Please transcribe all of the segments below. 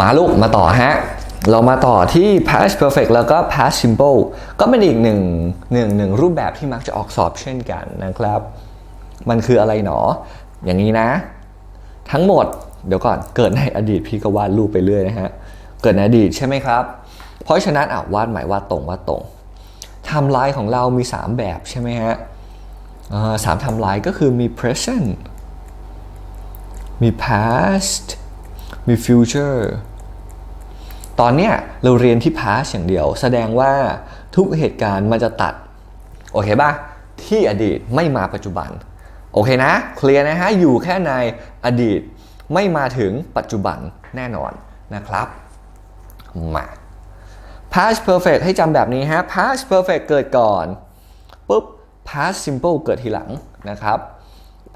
มาลูกมาต่อฮะ เรามาต่อที่ past perfect แล้วก็ past simple ก็เป็นอีกหนึ่งหนึ่งหนึ่งรูปแบบที่มักจะออกสอบเช่นกันนะครับ มันคืออะไรหนอ อย่างนี้นะ ทั้งหมดเดี๋ยวก่อนเกิดในอดีตพี่ก็วาดรูปไปเรื่อยนะฮะ เกิดในอดีตใช่ไหมครับ เพราะฉะนั้นอะวาดหม่วาดตรงวาดตรงทม์ไลน์ของเรามี 3 แบบใช่ไหมฮะสามทม์ไลน์ก็คือมี present มี past มี future ตอนเนี้ยเราเรียนที่ past อย่างเดียว แสดงว่าทุกเหตุการณ์มันจะตัด โอเคป่ะ ที่อดีตไม่มาปัจจุบัน โอเคนะ เคลียร์นะฮะ อยู่แค่ในอดีตไม่มาถึงปัจจุบันแน่นอนนะครับ มา past perfect ให้จำแบบนี้ฮะ past perfect เกิดก่อนปุ๊บ past simple เกิดทีหลังนะครับ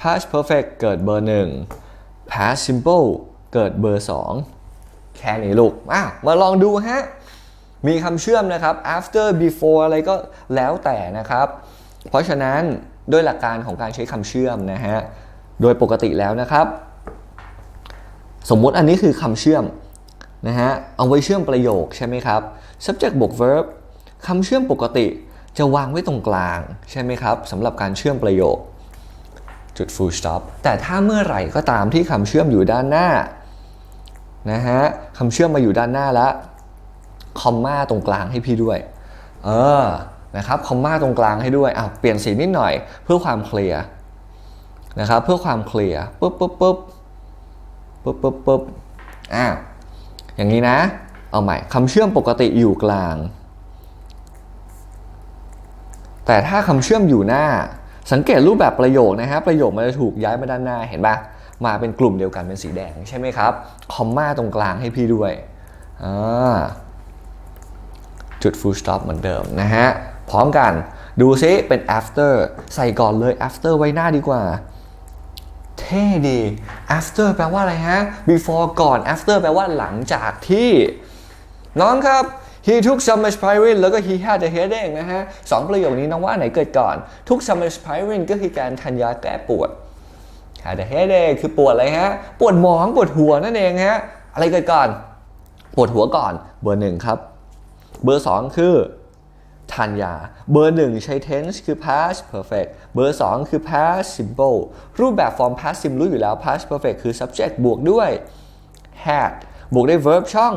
past perfect เกิดเบอร์1 past simple เกิดเบอร์2 แค่นี้ลูกอ้ามาลองดูฮะ มีคำเชื่อมนะครับ after before อะไรก็แล้วแต่นะครับ เพราะฉะนั้นด้วยหลักการของการใช้คำเชื่อมนะฮะ โดยปกติแล้วนะครับ สมมุติอันนี้คือคำเชื่อมนะฮะ เอาไว้เชื่อมประโยคใช่ไหมครับ subject บวก verb คำเชื่อมปกติจะวางไว้ตรงกลางใช่ไหมครับสำหรับการเชื่อมประโยคจุด full stop แต่ถ้าเมื่อไหร่ก็ตามที่คำเชื่อมอยู่ด้านหน้า นะฮะคำเชื่อมมาอยู่ด้านหน้าแล้วคอมมาตรงกลางให้พี่ด้วย เออนะครับคอมมาตรงกลางให้ด้วยอะเปลี่ยนสีนิดหน่อย เพื่อความเคลียร์นะครับเพื่อความเคลียร์ปุ๊บปุ๊บปุ๊บปุ๊บปุ๊บปุ๊บอะอย่างนี้นะ เอาใหม่คำเชื่อมปกติอยู่กลาง แต่ถ้าคำเชื่อมอยู่หน้า สังเกตรูปแบบประโยคนะฮะประโยคมันจะถูกย้ายมาด้านหน้าเห็นปะ มาเป็นกลุ่มเดียวกันเป็นสีแดงใช่ไหมครับ คอมมาตรงกลางให้พี่ด้วย จุด full stop เหมือนเดิมนะฮะ พร้อมกัน ดูซิเป็น after ใส่ก่อนเลย after ไว้หน้าดีกว่า เท่ดี after แปลว่าอะไรฮะ before ก่อน after แปลว่าหลังจากที่ น้องครับ he took some aspirin แล้วก็ he had a headache นะฮะสองประโยคนี้น้องว่าไหนเกิดก่อน took some aspirin ก็คือการทานยาแก้ปวด had a headache คือปวดอะไรฮะ ปวดหมองปวดหัวนั่นเองฮะ อะไรเกิดก่อน ปวดหัวก่อน เบอร์หนึ่งครับ เบอร์2คือทานยา เบอร์1ใช้ tense คือ past perfect เบอร์2คือ past simple รูปแบบ form past sim รู้อยู่แล้ว past perfect คือ subject บวกด้วย had บวกด้วย verb ช่อง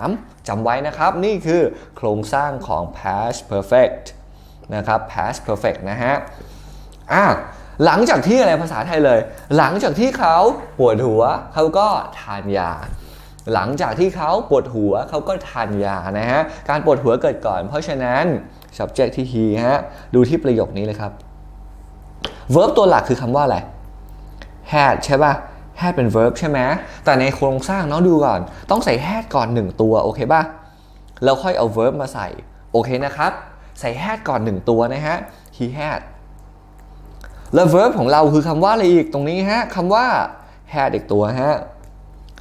3จำไว้นะครับ นี่คือโครงสร้างของ past perfect นะครับ past perfect นะฮะ อะ หลังจากที่อะไรภาษาไทยเลย หลังจากที่เขาปวดหัวเขาก็ทานยา หลังจากที่เขาปวดหัวเขาก็ทานยานะฮะการปวดหัวเกิดก่อน เพราะฉะนั้น subject ที่ he ฮะดูที่ประโยคนี้เลยครับ verb ตัวหลักคือคำว่าอะไร had ใช่ป่ะ had เป็น verb ใช่ไหมแต่ในโครงสร้างน้องดูก่อน ต้องใส่ had ก่อน 1 ตัว โอเคป่ะแล้วค่อยเอา verb มาใส่ โอเคนะครับ ใส่ had ก่อน 1 ตัวนะฮะ he had แล้ว verb ของเราคือคำว่าอะไรอีกตรงนี้ฮะคำว่า had อีกตัวฮะ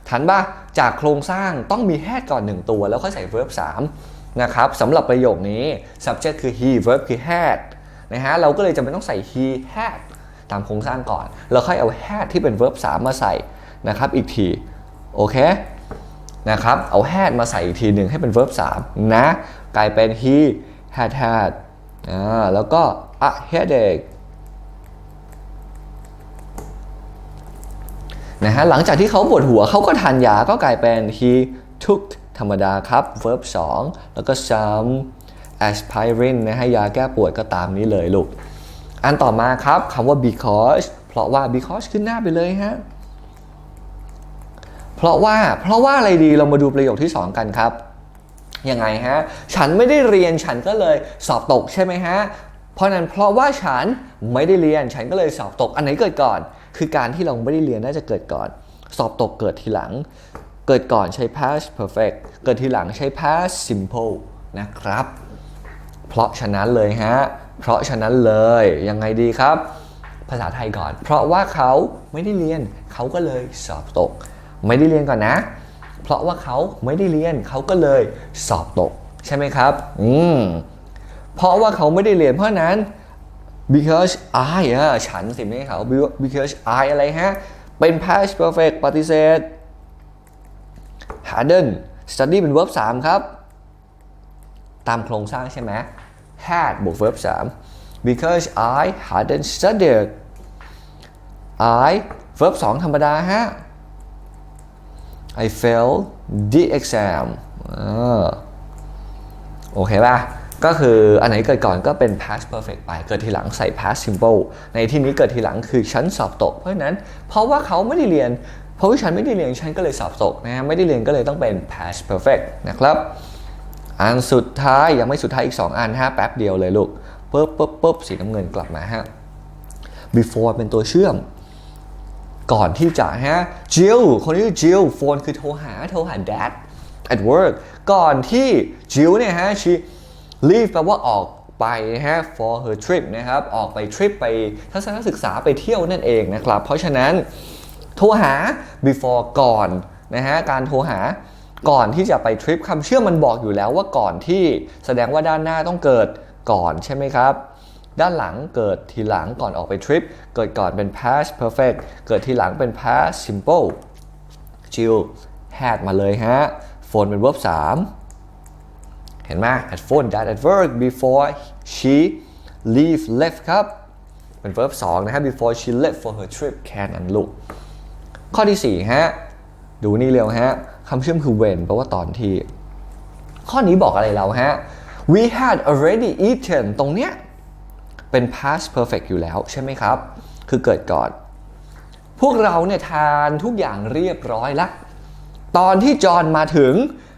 ทันปะจากโครงสร้างต้องมี had ก่อน 1 ตัว แล้วค่อยใส่ verb 3นะครับสำหรับประโยคนี้ subject คือ he verb คือ had นะฮะเราก็เลยจำเป็นต้องใส่ he had ตามโครงสร้างก่อน แล้วค่อยเอา had ที่เป็น verb 3 มาใส่นะครับอีกทีโอเคนะครับเอา had มาใส่อีกทีหนึ่งให้เป็น verb 3นะกลายเป็น he had had อ่าแล้วก็ a headache นะฮะหลังจากที่เขาปวดหัวเขาก็ทานยาก็กลายเป็น he took ธรรมดาครับ verb 2 แล้วก็ some aspirin นะฮะยาแก้ปวดก็ตามนี้เลยลูก อันต่อมาครับคำว่า because เพราะว่า because ขึ้นหน้าไปเลยฮะ เพราะว่าเพราะว่าอะไรดีเรามาดูประโยคที่ 2 กันครับ ยังไงฮะ ฉันไม่ได้เรียนฉันก็เลยสอบตกใช่ไหมฮะ เพราะนั้นเพราะว่าฉันไม่ได้เรียนฉันก็เลยสอบตกอันไหนเกิดก่อน คือการที่เราไม่ได้เรียนน่าจะเกิดก่อน สอบตกเกิดทีหลัง เกิดก่อนใช้ past perfect เกิดทีหลังใช้ past simple นะครับ เพราะฉะนั้นเลยฮะ เพราะฉะนั้นเลย ยังไงดีครับ ภาษาไทยก่อน เพราะว่าเขาไม่ได้เรียน เขาก็เลยสอบตก ไม่ได้เรียนก่อนนะ เพราะว่าเขาไม่ได้เรียน เขาก็เลยสอบตก ใช่ไหมครับ อืม เพราะว่าเขาไม่ได้เรียนเพราะนั้น because I อะฉันสิไม่ใช่เขา because I อะไรฮะ เป็น past perfect ปฏิเสธ hadn't study เป็น verb 3 ครับ ตามโครงสร้างใช่ไหม had บวก verb 3 because I hadn't studied I verb 2 ธรรมดาฮะ I failed the exam โอเคป่ะ ก็คืออันไหนเกิดก่อนก็เป็น past perfect ไป เกิดทีหลังใส่ past simple ในที่นี้เกิดทีหลังคือฉันสอบตก เพราะนั้นเพราะว่าเขาไม่ได้เรียน เพราะว่าฉันไม่ได้เรียนฉันก็เลยสอบตกนะฮะไม่ได้เรียนก็เลยต้องเป็น past perfect นะครับอันสุดท้ายยังไม่สุดท้ายอีก 2 อันฮะแป๊บเดียวเลยลูกปุ๊บปุ๊บปุ๊บสีน้ำเงินกลับมาฮะ before เป็นตัวเชื่อม ก่อนที่จะฮะ Jill คนนี้ Jill โฟนคือโทรหาโทรหา dad at work ก่อนที่ Jill เนี่ยฮะ she leave แปลว่าออกไปนะฮะ for her trip นะครับ ออกไปทริปไปทัศนศึกษาไปเที่ยวนั่นเองนะครับ เพราะฉะนั้น โทรหา before ก่อนนะฮะ การโทรหาก่อนที่จะไปทริปคำเชื่อมมันบอกอยู่แล้วว่าก่อนที่แสดงว่าด้านหน้าต้องเกิดก่อนใช่ไหมครับ ด้านหลังเกิดทีหลังก่อนออกไปทริป เกิดก่อนเป็น past perfect เกิดทีหลังเป็น past simple Jill had มาเลยฮะ phone เป็น verb 3 เห็นไหม had phone that at work before she leave left ครับ เป็น verb 2 นะฮะ before she left for her trip can and look ข้อที่ 4 ฮะ ดูนี่เร็วฮะคำเชื่อมคือ when แปลว่าตอนที่ ข้อนี้บอกอะไรเราฮะ we had already eaten ตรงเนี้ย เป็น past perfect อยู่แล้วใช่ไหมครับ คือเกิดก่อน พวกเราเนี่ยทานทุกอย่างเรียบร้อยละตอนที่จอห์นมาถึง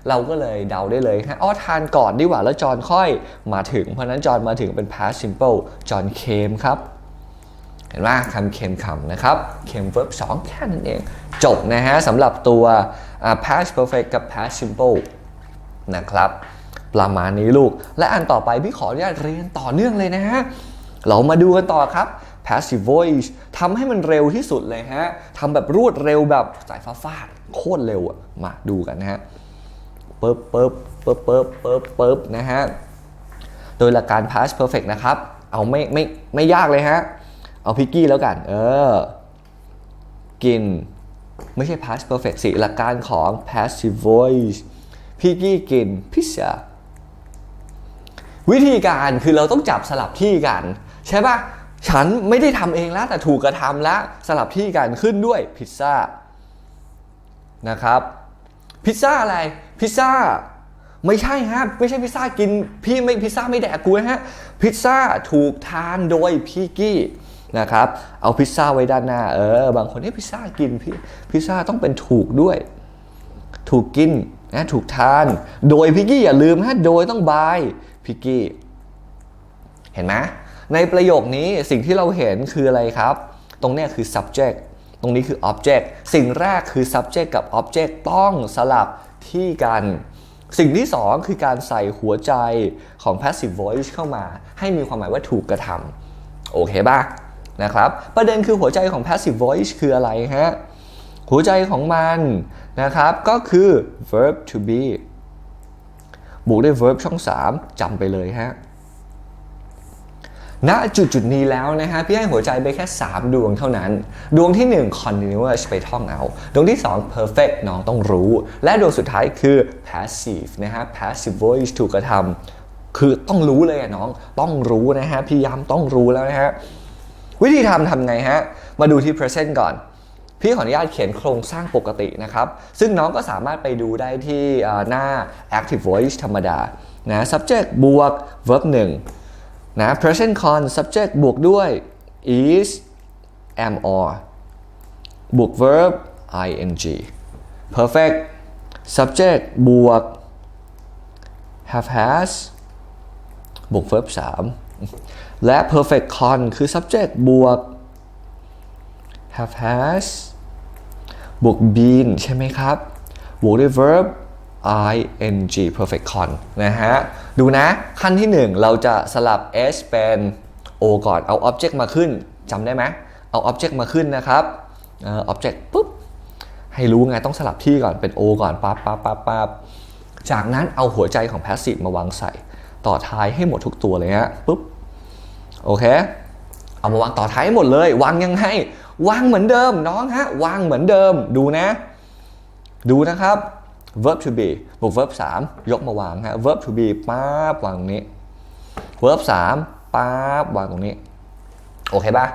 เราก็เลยเดาได้เลยฮะอ๋อทานก่อนดีกว่าแล้วจอนค่อยมาถึง เพราะนั้นจอนมาถึงเป็น past simple จอน came ครับเห็นไหมคำ came คำนะครับ came verb 2แค่นั้นเอง จบนะฮะสำหรับตัว past perfect กับ past simple นะครับ ประมาณนี้ลูก และอันต่อไปพี่ขออนุญาตเรียนต่อเนื่องเลยนะฮะ เรามาดูกันต่อครับ passive voice ทำให้มันเร็วที่สุดเลยฮะทำแบบรวดเร็วแบบสายฟ้าฟาดโคตรเร็วอะมาดูกันนะฮะ ปึ๊บปึ๊บปึ๊บปึ๊บปึ๊บปึ๊บนะฮะ โดยหลักการ past perfect นะครับ เอาไม่ไม่ไม่ยากเลยฮะ เอาพิกกี้แล้วกัน เออ กิน ไม่ใช่ past perfect สิ หลักการของ passive voice พิกกี้กินพิซซ่าวิธีการคือเราต้องจับสลับที่กัน ใช่ปะฉันไม่ได้ทำเองแล้วแต่ถูกกระทำแล้วสลับที่กันขึ้นด้วยพิซซ่านะครับพิซซ่าอะไร พิซซ่าไม่ใช่ฮะ ไม่ใช่พิซซ่ากิน พี่ไม่พิซซ่าไม่แดกกูนะฮะ พิซซ่าถูกทานโดยพี่กี้นะครับ เอาพิซซ่าไว้ด้านหน้า เออ บางคนเนี่ยพิซซ่ากินพี่พิซซ่าต้องเป็นถูกด้วย ถูกกินนะถูกทาน โดยพิกกี้อย่าลืมฮะ โดยต้องบายพิกกี้ เห็นไหมในประโยคนี้สิ่งที่เราเห็นคืออะไรครับ ตรงเนี้ยคือ subject ตรงนี้คือ object สิ่งแรกคือ subject กับ object ต้องสลับ ที่กัน สิ่งที่สองคือการใส่หัวใจของ passive voice เข้ามา ให้มีความหมายว่าถูกกระทำโอเคป่ะนะครับ ประเด็นคือหัวใจของ passive voice คืออะไรฮะ หัวใจของมันนะครับก็คือ verb to be บวกด้วย verb ช่อง 3จำไปเลยฮะ ณจุดจุดนี้แล้วนะฮะพี่ให้หัวใจไปแค่ 3 ดวงเท่านั้น ดวงที่ 1 continuous ไปท่องเอา ดวงที่ 2 perfect น้องต้องรู้ และดวงสุดท้ายคือ passive นะฮะ passive voice ถูกกระทำคือต้องรู้เลยอะน้องต้องรู้นะฮะพี่ย้ำต้องรู้แล้วนะฮะวิธีทำทำไงฮะ มาดูที่ present ก่อน พี่ขออนุญาตเขียนโครงสร้างปกตินะครับ ซึ่งน้องก็สามารถไปดูได้ที่หน้า active voice ธรรมดานะ subject บวก verb 1 นะ present con subject บวกด้วย is am or บวก verb ing perfect subject บวก have has บวก verb 3 และ perfect con คือ subject บวก have has บวก been ใช่ไหมครับ บวกด้วย verb ing perfect con นะฮะ ดูนะ ขั้นที่ 1 เราจะสลับ s เป็น o ก่อนเอา object มาขึ้นจำได้ไหมเอา object มาขึ้นนะครับ object ปุ๊บ ให้รู้ไงต้องสลับที่ก่อนเป็น o ก่อนปั๊บปั๊บปั๊บปั๊บจากนั้นเอาหัวใจของ passive มาวางใส่ ต่อท้ายให้หมดทุกตัวเลยฮะปุ๊บ โอเค เอามาวางต่อท้ายหหมดเลย วางยังไงวางเหมือนเดิมน้องฮะวางเหมือนเดิมดูนะ ดูนะครับ verb to be บวก verb 3 ยกมาวางฮะ verb to be ป๊าบวางตรงนี้ verb 3ป๊าบวางตรงนี้ โอเคปะ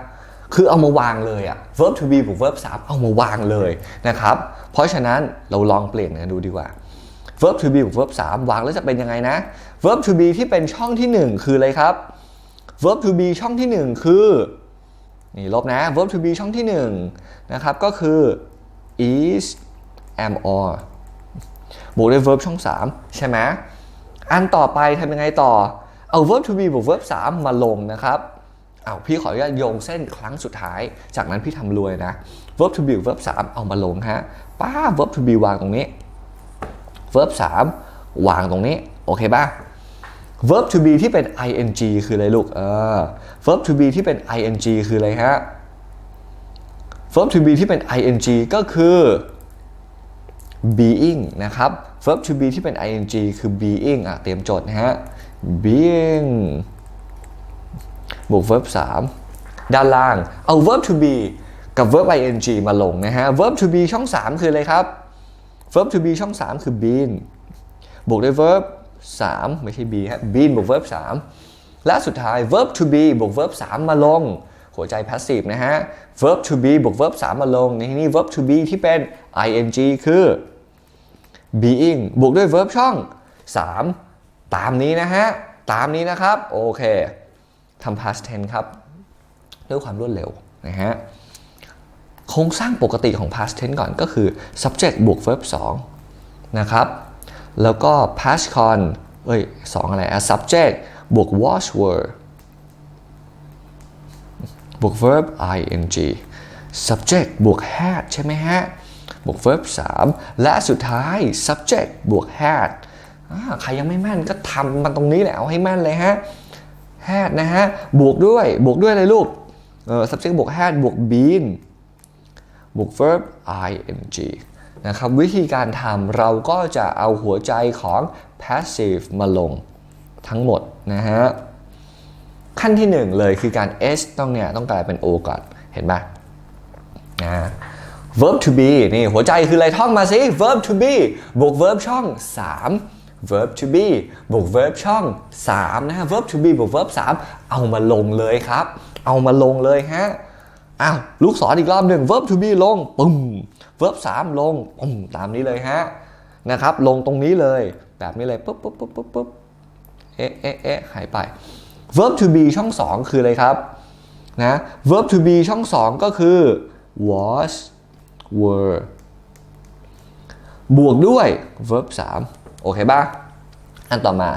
คือเอามาวางเลยอะ verb to be บวก verb 3 เอามาวางเลยนะครับ เพราะฉะนั้นเราลองเปลี่ยนกันดูดีกว่า verb to be บวก verb 3 วางแล้วจะเป็นยังไงนะ verb to be ที่เป็นช่องที่ 1 คืออะไรครับ verb to be ช่องที่ 1 คือนี่ลบนะ verb to be ช่องที่ 1 นะครับ ก็คือ is am or บวกด้วย verb ช่อง 3 ใช่ไหมอันต่อไปทำยังไงต่อ เอา verb to be บวก verb 3 มาลงนะครับเอาพี่ขออนุญาตโยงเส้นครั้งสุดท้าย จากนั้นพี่ทำรวยนะ verb to be บวก verb 3 เอามาลงฮะป้า verb to be วางตรงนี้ verb 3 วางตรงนี้ โอเคป่ะ verb to be ที่เป็น ing คืออะไรลูก เออ verb to be ที่เป็น ing คืออะไรฮะ verb to be ที่เป็น ing ก็คือ being นะครับ verb to be ที่เป็น ing คือ being อะเตรียมจดนะฮะ being บวก verb 3 ด้านล่าง เอา verb to be กับ verb ing มาลงนะฮะ verb to be ช่อง 3 คืออะไรครับ verb to be ช่อง 3 คือ been บวกด้วย verb 3 ไม่ใช่ be ฮะ been บวก verb 3 และสุดท้าย verb to be บวก verb 3 มาลง หัวใจ passive นะฮะ verb to be บวก verb 3 มาลง ในที่นี้ verb to be ที่เป็น ing คือ being บวกด้วย verb ช่อง 3 ตามนี้นะฮะ ตามนี้นะครับ โอเคทำ past tense ครับ ด้วยความรวดเร็วนะฮะโครงสร้างปกติของ past tense ก่อนก็คือ subject บวก verb 2 นะครับ แล้วก็ past con เอ้ยสองอะไรอะ subject บวก was were บวก verb ing subject บวก had ใช่ไหมฮะ บวก verb 3 และสุดท้าย subject บวก had ใครยังไม่แม่นก็ทำมันตรงนี้แหละเอาให้แม่นเลยฮะ had นะฮะ บวกด้วย บวกด้วยอะไรลูกเออ subject บวก had บวก been บวก verb ing นะครับ วิธีการทำเราก็จะเอาหัวใจของ passive มาลงทั้งหมดนะฮะ ขั้นที่หนึ่งเลยคือการ s ต้องเนี่ยต้องกลายเป็น o ก่อน เห็นไหมนะ verb to be นี่หัวใจคืออะไรท่องมาสิ verb to be บวก verb ช่อง 3 verb to be บวก verb ช่อง 3 นะฮะ verb to be บวก verb 3 เอามาลงเลยครับ เอามาลงเลยฮะอ้าวลูกศรอีกรอบหนึ่ง verb to be ลงปึ้ม verb 3 ลงปึ้มตามนี้เลยฮะนะครับ ลงตรงนี้เลย แบบนี้เลยปุ๊บปุ๊บปุ๊บปุ๊บปุ๊บเอ๊ะเอ๊ะเอ๊ะหายไป verb to be ช่อง 2 คืออะไรครับนะ verb to be ช่อง 2 ก็คือ was were บวกด้วย verb 3 โอเคป่ะ อันต่อมา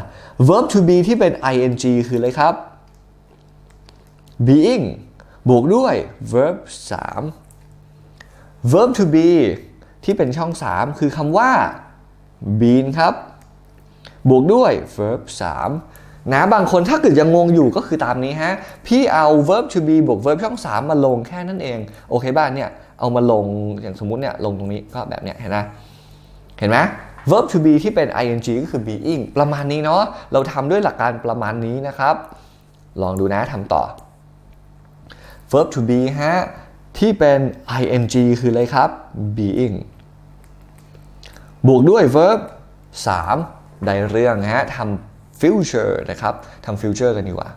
verb to be ที่เป็น ing คืออะไรครับ being บวกด้วย verb 3 verb to be ที่เป็นช่อง 3 คือคำว่า been ครับ บวกด้วย verb 3 นะบางคนถ้าเกิดยังงงอยู่ก็คือตามนี้ฮะ พี่เอา verb to be บวก verb ช่อง 3 มาลงแค่นั้นเอง โอเคบ้านเนี่ย เอามาลงอย่างสมมุติเนี่ยลงตรงนี้ก็แบบเนี้ยเห็นไหมเห็นไหม verb to be ที่เป็น ing ก็คือ being ประมาณนี้เนาะเราทำด้วยหลักการประมาณนี้นะครับ ลองดูนะทำต่อ verb to be ฮะที่เป็น ing คืออะไรครับ being บวกด้วย verb 3ได้เรื่องฮะทำ future นะครับทำ future กันดีกว่า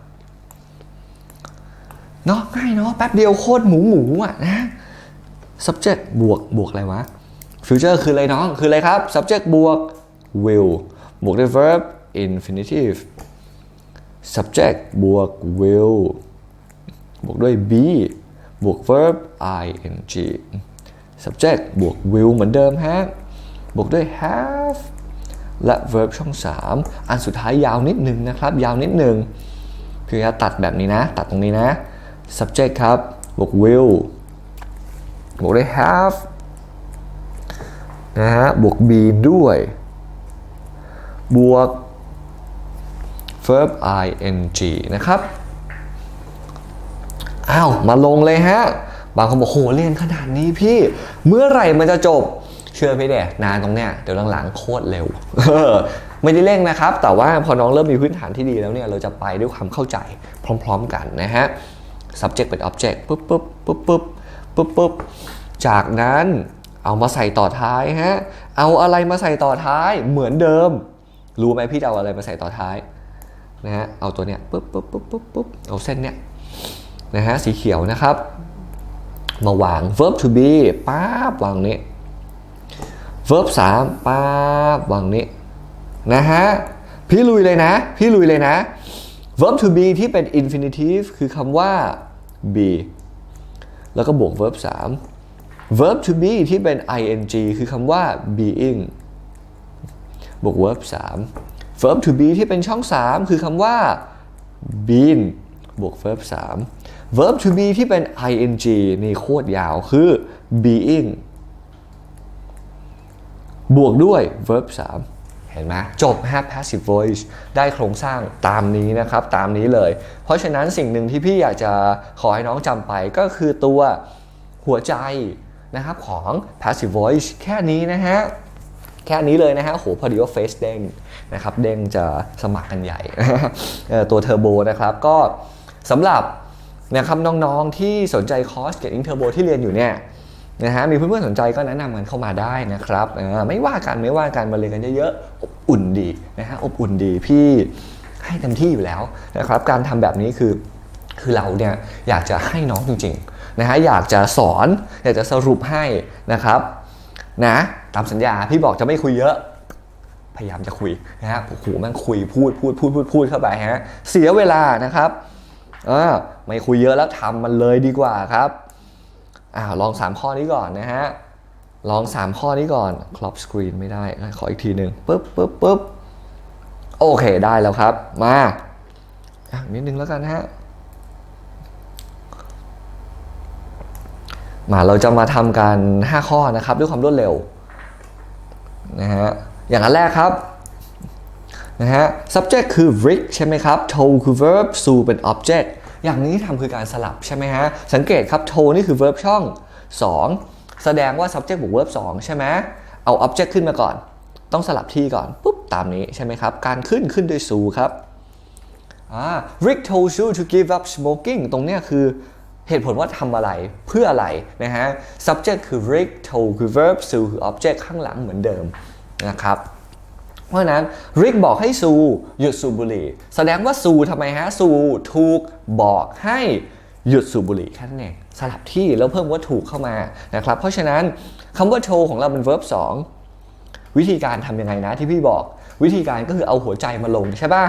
เนาะง่ายเนาะแป๊บเดียวโคตรหมูหมูอะนะ subject บวกบวกอะไรวะ future คืออะไรน้องคืออะไรครับ subject บวก will บวกด้วย verb infinitive subject บวก will บวกด้วย be บวก verb ing subject บวก will เหมือนเดิมฮะ บวกด้วย have และ verb ช่อง 3 อันสุดท้ายยาวนิดนึงนะครับ ยาวนิดนึงคือจะตัดแบบนี้นะ ตัดตรงนี้นะ subject ครับ บวก will บวกด้วย have นะฮะ บวก be ด้วย บวก verb ing นะครับ อ้าว มาลงเลยฮะ บางคนบอกโหเรียนขนาดนี้พี่ เมื่อไหร่มันจะจบ เชื่อพี่เดนานตรงเนี้ย เดี๋ยวหลังๆโคตรเร็ว ไม่ได้เร่งนะครับ แต่ว่าพอน้องเริ่มมีพื้นฐานที่ดีแล้วเนี่ย เราจะไปด้วยความเข้าใจพร้อม ๆ กันนะฮะ subject เป็น object ปุ๊บปุ๊บปุ๊บปุ๊บ ปุ๊บปุ๊บจากนั้นเอามาใส่ต่อท้ายฮะ เอาอะไรมาใส่ต่อท้ายเหมือนเดิม รู้ไหมพี่เอาอะไรมาใส่ต่อท้ายนะฮะ เอาตัวเนี้ยปุ๊บปุ๊บปุ๊บปุ๊บปุ๊บเอาเส้นเนี้ยนะฮะสีเขียวนะครับ มาวาง verb to be ป๊าบวางนี้ verb 3ป๊าบวางนี้นะฮะ พี่ลุยเลยนะ พี่ลุยเลยนะ verb to be ที่เป็น infinitive คือคำว่า be แล้วก็บวก verb 3 verb to be ที่เป็น ing คือคำว่า being บวก verb 3 verb to be ที่เป็นช่อง 3 คือคำว่า been บวก verb 3 verb to be ที่เป็น ing นี่โคตรยาวคือ being บวกด้วย verb 3 เห็นไหมจบ have passive voice ได้โครงสร้างตามนี้นะครับ ตามนี้เลย เพราะฉะนั้นสิ่งหนึ่งที่พี่อยากจะขอให้น้องจำไปก็คือตัวหัวใจนะครับของ passive voice แค่นี้นะฮะแค่นี้เลยนะฮะโหพอดีว่าเฟซเด้งนะครับ เด้งจะสมัครกันใหญ่ ตัวเทอร์โบนะครับ ก็สำหรับนะครับน้องๆที่สนใจคอร์สเกตติ้งเทอร์โบที่เรียนอยู่เนี่ย นะฮะมีเพื่อนๆสนใจก็แนะนำกันเข้ามาได้นะครับไม่ว่ากันไม่ว่ากันมาเรียนกันเยอะๆอบอุ่นดีนะฮะอบอุ่นดีพี่ให้เต็มที่อยู่แล้วนะครับ การทำแบบนี้คือคือเราเนี่ยอยากจะให้น้องจริงๆนะฮะอยากจะสอนอยากจะสรุปให้นะครับนะตามสัญญาพี่บอกจะไม่คุยเยอะ พยายามจะคุยนะฮะโอ้โหแม่งคุยพูดพูดพูดพูดพูดเข้าไปฮะเสียเวลานะครับเออไม่คุยเยอะแล้วทำมันเลยดีกว่าครับ อ่าลอง 3 ข้อนี้ก่อนนะฮะ ลอง 3 ข้อนี้ก่อนครอปสกรีนไม่ได้ ขออีกทีหนึ่งปึ๊บปึ๊บปึ๊บโอเคได้แล้วครับ มาอะนิดนึงแล้วกันฮะ มาเราจะมาทำกัน5ข้อนะครับด้วยความรวดเร็วนะฮะ อย่างอันแรกครับนะฮะ subject คือ Rick ใช่ไหมครับ to คือ verb su เป็น object อย่างนี้ทำคือการสลับใช่ไหมฮะ สังเกตครับ to นี่คือ verb ช่อง 2 แสดงว่า subject บวก verb 2 ใช่ไหมเอา object ขึ้นมาก่อน ต้องสลับที่ก่อนปุ๊บตามนี้ใช่ไหมครับ การขึ้นขึ้นด้วย su ครับอ่า Rick told Sue to give up smoking ตรงเนี้ยคือเหตุผลว่าทำอะไรเพื่ออะไรนะฮะ subject คือ Rick told คือ verb Sue คือ object ข้างหลังเหมือนเดิมนะครับ เพราะฉะนั้น Rick บอกให้ซูหยุดสูบบุหรี่ แสดงว่าซูทำไมฮะซูถูกบอกให้หยุดสูบบุหรี่แค่นั้นเองสลับที่แล้วเพิ่มว่าถูกเข้ามานะครับเพราะฉะนั้นคำว่า told ของเราเป็น verb 2 วิธีการทำยังไงนะที่พี่บอก วิธีการก็คือเอาหัวใจมาลงใช่ป่ะ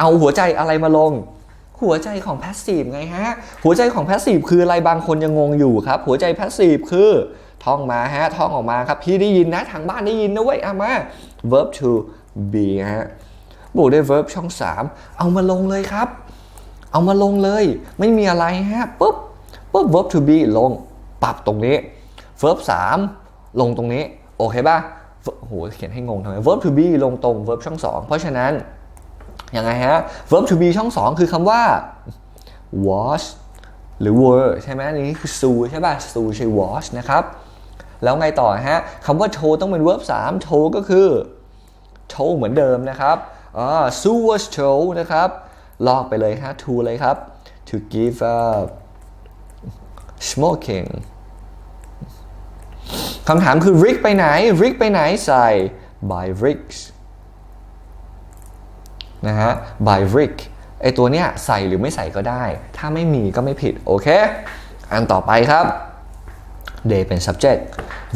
เอาหัวใจอะไรมาลง หัวใจของ passive ไงฮะ หัวใจของ passive คืออะไรบางคนยังงงอยู่ครับ หัวใจ passive คือ ท่องมาฮะท่องออกมาครับ พี่ได้ยินนะทางบ้านได้ยินนะเว้ยเอามา verb to be ฮะบวกด้วย verb ช่อง 3 เอามาลงเลยครับ เอามาลงเลย ไม่มีอะไรฮะปุ๊บปุ๊บ verb to be ลงปรับตรงนี้ verb 3 ลงตรงนี้ โอเคป่ะโอ้โหเขียนให้งงทำไม verb to be ลงตรง verb ช่อง 2 เพราะฉะนั้นยังไงฮะ verb to be ช่อง 2 คือคำว่า wash หรือ were ใช่ไหมอันนี้คือ su ใช่ป่ะ su ใช่ wash นะครับ แล้วไงต่อฮะคำว่า told ต้องเป็น verb 3 told ก็คือ told เหมือนเดิมนะครับอ่า su was told นะครับลอกไปเลยฮะ to เลยครับ to give up smoking คำถามคือ Rick ไปไหน Rick ไปไหนใส่ by Ricks นะฮะ by Rick ไอตัวเนี้ยใส่หรือไม่ใส่ก็ได้ ถ้าไม่มีก็ไม่ผิด โอเค อันต่อไปครับ they เป็น subject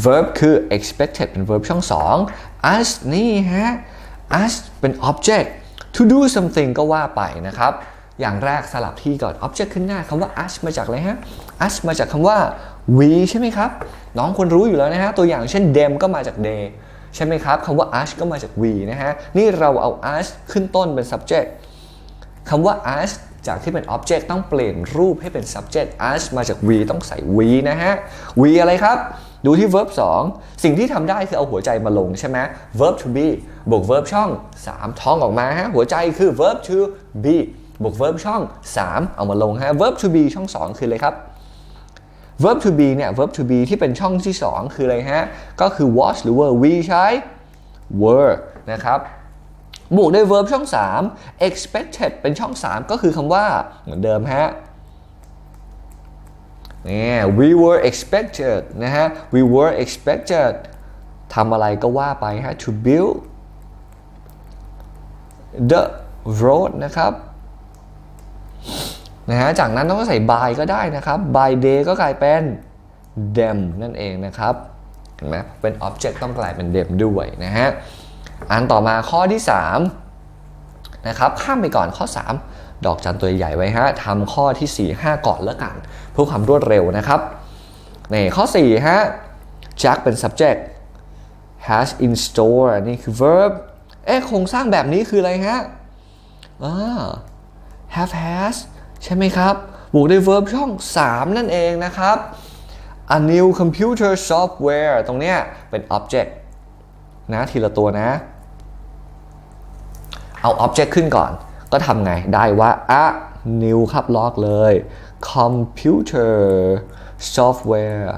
verb คือ expected เป็น verb ช่อง 2 us นี่ฮะ us เป็น object to do something ก็ว่าไปนะครับ อย่างแรกสลับที่ก่อน object ขึ้นหน้าคำว่า us มาจากอะไรฮะ us มาจากคำว่า we ใช่ไหมครับ น้องควรรู้อยู่แล้วนะฮะ ตัวอย่างเช่น them ก็มาจาก they ใช่ไหมครับคำว่า us ก็มาจาก we นะฮะ นี่เราเอา us ขึ้นต้นเป็น subject คำว่า us จากที่เป็น object ต้องเปลี่ยนรูปให้เป็น subject us มาจาก we ต้องใส่ we นะฮะ we อะไรครับ ดูที่ verb 2 สิ่งที่ทำได้คือเอาหัวใจมาลงใช่ไหม verb to be บวก verb ช่อง 3 ท้องออกมาฮะ หัวใจคือ verb to be บวก verb ช่อง 3 เอามาลงฮะ verb to be ช่อง 2 คืออะไรครับ verb to be เนี่ย verb to be ที่เป็นช่องที่ 2 คืออะไรฮะ ก็คือ was หรือ were we ใช้ were นะครับ บวกด้วย verb ช่อง 3 expected เป็นช่อง 3 ก็คือคำว่าเหมือนเดิมฮะนี่ we were expected นะฮะ we were expected ทำอะไรก็ว่าไปฮะ to build the road นะครับนะฮะจากนั้นต้องใส่ by ก็ได้นะครับ by day ก็กลายเป็น them นั่นเองนะครับเห็นไหมเป็น object ต้องกลายเป็น them ด้วยนะฮะ อันต่อมาข้อที่3นะครับข้ามไปก่อนข้อ 3 ดอกจันตัวใหญ่ไว้ฮะทำข้อที่ 4 5 ก่อนแล้วกันเพื่อความรวดเร็วนะครับในข้อ4ฮะ Jack เป็น subject has in store นี่คือ verb เอ๊ะโครงสร้างแบบนี้คืออะไรฮะอ่า have has ใช่ไหมครับ บวกด้วย verb ช่อง 3 นั่นเองนะครับ a new computer software ตรงเนี้ยเป็น object นะทีละตัวนะ เอา object ขึ้นก่อน ก็ทำไงได้ว่า a new ครับล็อกเลย computer software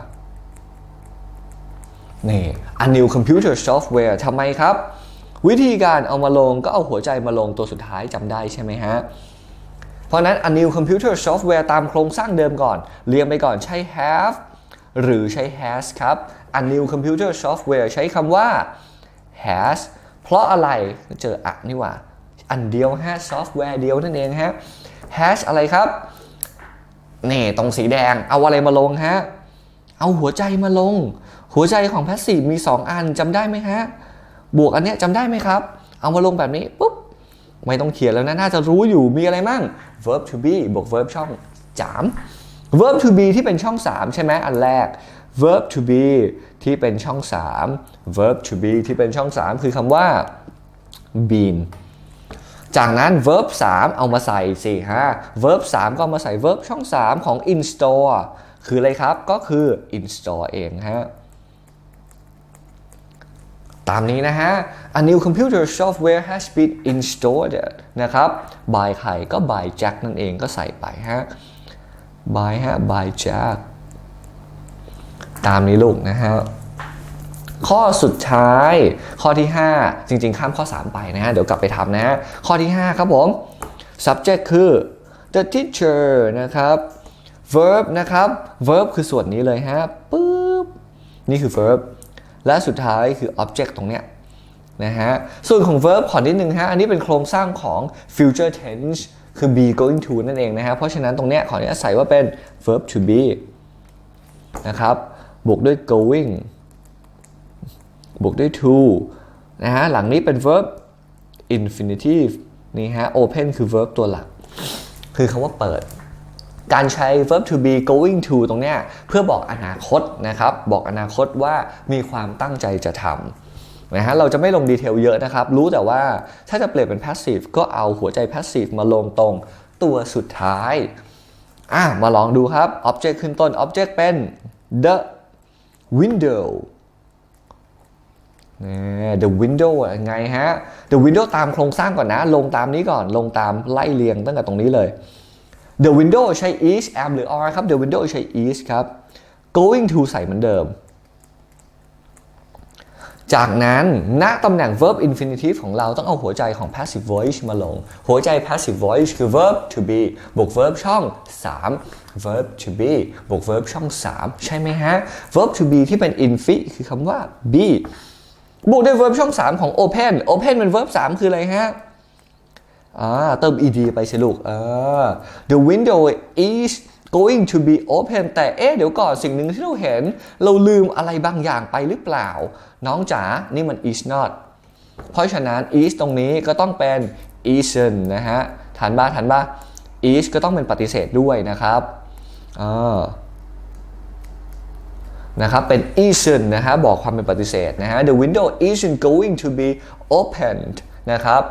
นี่ a new computer software ทำไมครับ วิธีการเอามาลงก็เอาหัวใจมาลงตัวสุดท้ายจำได้ใช่ไหมฮะ เพราะนั้น a new computer software ตามโครงสร้างเดิมก่อน เรียงไปก่อนใช้ have หรือใช้ has ครับ a new computer software ใช้คำว่า has เพราะอะไรเจออะนี่ว่า อันเดียวฮะ software เดียวนั่นเองฮะ has อะไรครับนี่ตรงสีแดงเอาอะไรมาลงฮะเอาหัวใจมาลง หัวใจของ passive มี 2 อันจำได้ไหมฮะบวกอันเนี้ยจำได้ไหมครับ เอามาลงแบบนี้ปุ๊บไม่ต้องเขียนแล้วนะ น่าจะรู้อยู่มีอะไรมั่ง verb to be บวก verb ช่อง3 verb to be ที่เป็นช่อง 3 ใช่ไหมอันแรก verb to be ที่เป็นช่อง 3 verb to be ที่เป็นช่อง 3 คือคำว่า been จากนั้น verb 3 เอามาใส่สิฮะ verb 3 ก็มาใส่ verb ช่อง 3 ของ install คืออะไรครับ ก็คือ install เองฮะ ตามนี้นะฮะ a new computer software has been installed นะครับ by ใครก็ by Jack นั่นเองก็ใส่ไปฮะ by ฮะ by Jack ตามนี้ลูกนะฮะ ข้อสุดท้าย ข้อที่ 5 จริง ๆ ข้ามข้อ 3 ไปนะฮะเดี๋ยวกลับไปทำนะฮะข้อที่ 5 ครับผม subject คือ the teacher นะครับ verb นะครับ verb คือส่วนนี้เลยฮะปึ๊บนี่คือ verb และสุดท้ายคือ object ตรงเนี้ยนะฮะส่วนของ verb ขอนิดนึงฮะอันนี้เป็นโครงสร้างของ future tense คือ be going to นั่นเองนะฮะ เพราะฉะนั้นตรงเนี้ยขออนุญาตใส่ว่าเป็น verb to be นะครับ บวกด้วย going บวกด้วย to นะฮะหลังนี้เป็น verb infinitive นี่ฮะ open คือ verb ตัวหลัก คือคำว่าเปิด การใช้ verb to be going to ตรงเนี้ยเพื่อบอกอนาคตนะครับ บอกอนาคตว่ามีความตั้งใจจะทำนะฮะเราจะไม่ลงดีเทลเยอะนะครับ รู้แต่ว่าถ้าจะเปลี่ยนเป็น passive ก็เอาหัวใจ passive มาลงตรงตัวสุดท้ายอะมาลองดูครับ object ขึ้นต้น object เป็น the window the window ไงฮะ the window ตามโครงสร้างก่อนนะ ลงตามนี้ก่อน ลงตามไล่เรียงตั้งแต่ตรงนี้เลย the window ใช้ is am หรือ are ครับ the window ใช้ is ครับ going to ใส่เหมือนเดิม จากนั้นณตำแหน่ง verb infinitive ของเราต้องเอาหัวใจของ passive voice มาลง หัวใจ passive voice คือ verb to be บวก verb ช่อง 3 verb to be บวก verb ช่อง 3 ใช่ไหมฮะ verb to be ที่เป็น infi คือคำว่า be บวกด้วย verb ช่อง 3 ของ open open เป็น verb 3 คืออะไรฮะอ่าเติม ed ไปสิลูกเออ the window is going to be open แต่เอ๊ะเดี๋ยวก่อนสิ่งหนึ่งที่เราเห็น เราลืมอะไรบางอย่างไปหรือเปล่า น้องจ๋านี่มัน is not เพราะฉะนั้น is ตรงนี้ก็ต้องเป็น isn't นะฮะทันบ้าทันบ้า is ก็ต้องเป็นปฏิเสธด้วยนะครับอ่า นะครับเป็น isn't นะฮะบอกความเป็นปฏิเสธนะฮะ the window isn't going to be opened นะครับ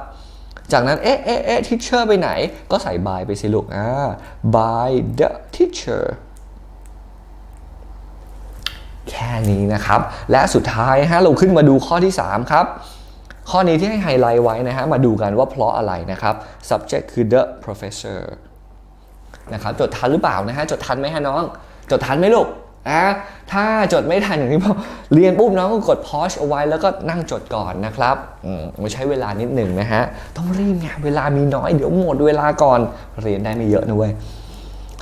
จากนั้น เอ๊ะเอ๊ะเอ๊ะ teacher ไปไหน ก็ใส่ by ไปสิลูกอ่า by the teacher แค่นี้นะครับ และสุดท้ายฮะเราขึ้นมาดูข้อที่ 3 ครับ ข้อนี้ที่ให้ไฮไลท์ไว้นะฮะ มาดูกันว่าเพราะอะไรนะครับ subject คือ the professor นะครับ จดทันหรือเปล่านะฮะ จดทันไหมฮะน้อง จดทันไหมลูก อะถ้าจดไม่ทันอย่างที่บอกเรียนปุ๊บน้องก็กด pause เอาไว้ แล้วก็นั่งจดก่อนนะครับอืมใช้เวลานิดหนึ่งนะฮะ ต้องรีบไงเวลามีน้อยเดี๋ยวหมดเวลาก่อน เรียนได้ไม่เยอะนะเว้ย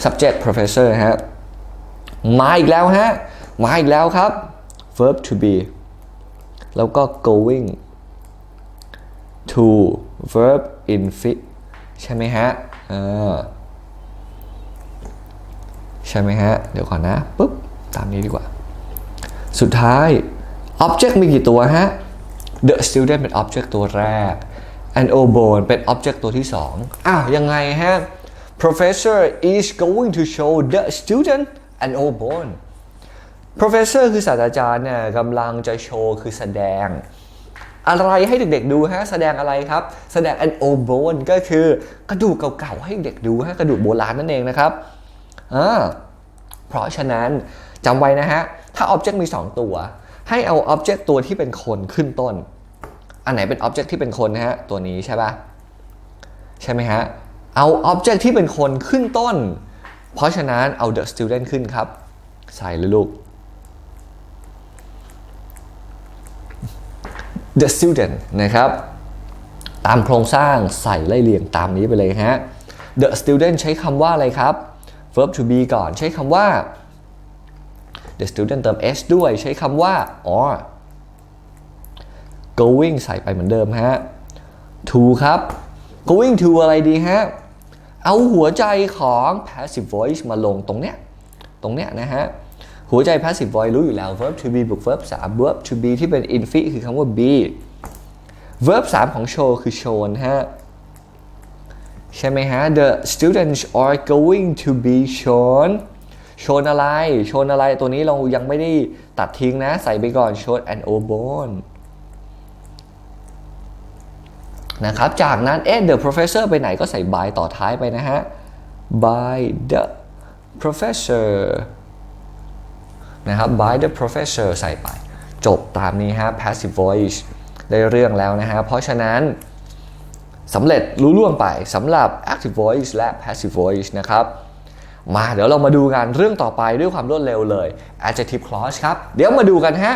subject professor ฮะ มาอีกแล้วฮะ มาอีกแล้วครับ verb to be แล้วก็ going to verb infin ใช่ไหมฮะใช่ไหมฮะ เดี๋ยวก่อนนะปุ๊บ ตามนี้ดีกว่า สุดท้าย object มีกี่ตัวฮะ the student เป็น object ตัวแรก and o bone เป็น object ตัวที่ 2อ้าวยังไงฮะ professor is going to show the student an o bone professor คือศาสตราจารย์เนี่ยกำลังจะโชว์คือแสดง อะไรให้เด็กๆดูฮะ แสดงอะไรครับ แสดง an o bone ก็คือกระดูกเก่าๆให้เด็กดูฮะ กระดูกโบราณนั่นเองนะครับอ่าเพราะฉะนั้น จำไว้นะฮะ ถ้า Object มี 2 ตัว ให้เอา Object ตัวที่เป็นคนขึ้นต้น อันไหนเป็น Object ที่เป็นคนนะฮะ ตัวนี้ใช่ปะใช่ไหมฮะ เอา Object ที่เป็นคนขึ้นต้น เพราะฉะนั้นเอา the student ขึ้นครับ ใส่เลยลูก the student นะครับ ตามโครงสร้างใส่ไล่เรียงตามนี้ไปเลยฮะ the student ใช้คำว่าอะไรครับ verb to be ก่อนใช้คำว่า the student เติม s ด้วยใช้คำว่า or going ใส่ไปเหมือนเดิมฮะ to ครับ going to อะไรดีฮะ เอาหัวใจของ passive voice มาลงตรงเนี้ย ตรงเนี้ยนะฮะ หัวใจ passive voice รู้อยู่แล้ว verb to be บวก verb 3 verb to be ที่เป็น infin คือคำว่า be verb 3 ของ show คือ shown ฮะ ใช่ไหมฮะ the students are going to be shown shown อะไร shown อะไรตัวนี้เรายังไม่ได้ตัดทิ้งนะ ใส่ไปก่อน shown an o bone นะครับ จากนั้นเอ๊ะ the professor ไปไหนก็ใส่ by ต่อท้ายไปนะฮะ by the professor นะครับ by the professor ใส่ไป จบตามนี้ฮะ passive voice ได้เรื่องแล้วนะฮะ เพราะฉะนั้นสำเร็จรู้ล่วงไปสำหรับ active voice และ passive voice นะครับ มาเดี๋ยวเรามาดูกันเรื่องต่อไปด้วยความรวดเร็วเลย adjective clause ครับ เดี๋ยวมาดูกันฮะ